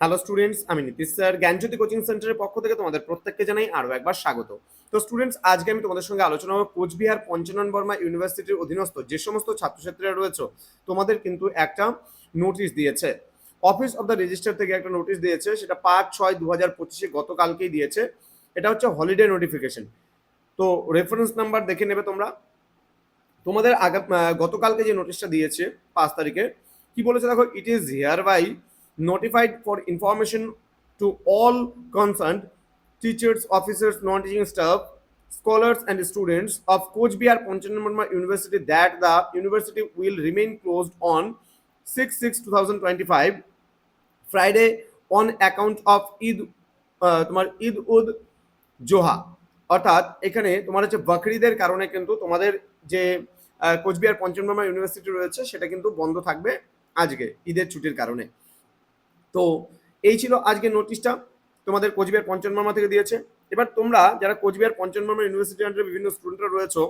Hello students আমি Nitish sir. জ্ঞানজ্যোতি coaching সেন্টারের পক্ষ থেকে তোমাদের প্রত্যেককে জানাই আরও একবার স্বাগত। তো স্টুডেন্টস আজকে আমি তোমাদের সঙ্গে আলোচনা করব কোচবিহার পঞ্চানন বর্মা ইউনিভার্সিটির অধীনস্থ যে সমস্ত ছাত্রছাত্রীরা রয়েছে তোমাদের কিন্তু একটা নোটিশ দিয়েছে। অফিস অফ দ্য রেজিস্টার থেকে একটা নোটিশ দিয়েছে সেটা পাঁচ ছয় দু হাজার পঁচিশে গতকালকেই দিয়েছে। এটা হচ্ছে হলিডে নোটিফিকেশন তো রেফারেন্স নাম্বার দেখে নেবে তোমরা। তোমাদের আগা আহ, গতকালকে যে নোটিশটা দিয়েছে পাঁচ তারিখে কি বলেছে? দেখো it is hereby notified for information to all concerned teachers, officers, non-teaching staff, scholars, and students of Coach Bihar Panchanamurma University that the university will remain closed on 6-6-2025 Friday on account of Eid তোমার ঈদ উদ জোহা অর্থাৎ এখানে তোমার হচ্ছে বকরিদের কারণে কিন্তু তোমাদের যে Cooch Behar পঞ্চমবর্মা university রয়েছে সেটা কিন্তু বন্ধ থাকবে আজকে ঈদের ছুটির কারণে তো এই ছিল আজকে নোটিশটা তোমাদের কোচবিহার পঞ্চনবর্মা থেকে দিয়েছে। এবার তোমরা যারা কোচবিহার পঞ্চনবর্মা ইউনিভার্সিটি আন্ডারে বিভিন্ন স্টুডেন্টরা রয়েছো,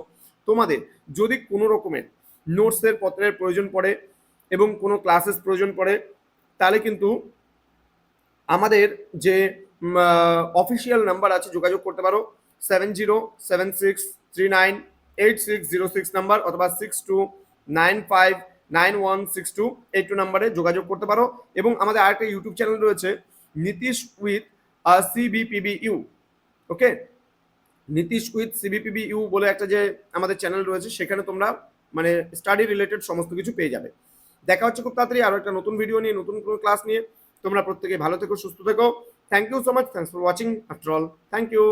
তোমাদের যদি কোনো রকমের নোটসের পত্রের প্রয়োজন পড়ে এবং কোনো ক্লাসেস প্রয়োজন পড়ে, তাহলে কিন্তু আমাদের যে অফিসিয়াল নাম্বার আছে, যোগাযোগ করতে পারো। Seven zero seven six three nine eight six zero six number অথবা six two nine five nine one six two, eight two নাম্বারে যোগাযোগ করতে পারো। এবং আমাদের আরেকটা ইউটিউব চ্যানেল রয়েছে, Nitish with CBPB U okay Nitish with CBPB U বলে একটা যে আমাদের চ্যানেল রয়েছে, সেখানে তোমরা মানে স্টাডি রিলেটেড সমস্ত কিছু পেয়ে যাবে। দেখা হচ্ছে খুব তাড়াতাড়ি আরও একটা নতুন ভিডিও নিয়ে, নতুন কোনো ক্লাস নিয়ে। তোমরা প্রত্যেকে ভালো থেকো, সুস্থ থেকো। Thank you so much thanks for watching after all thank you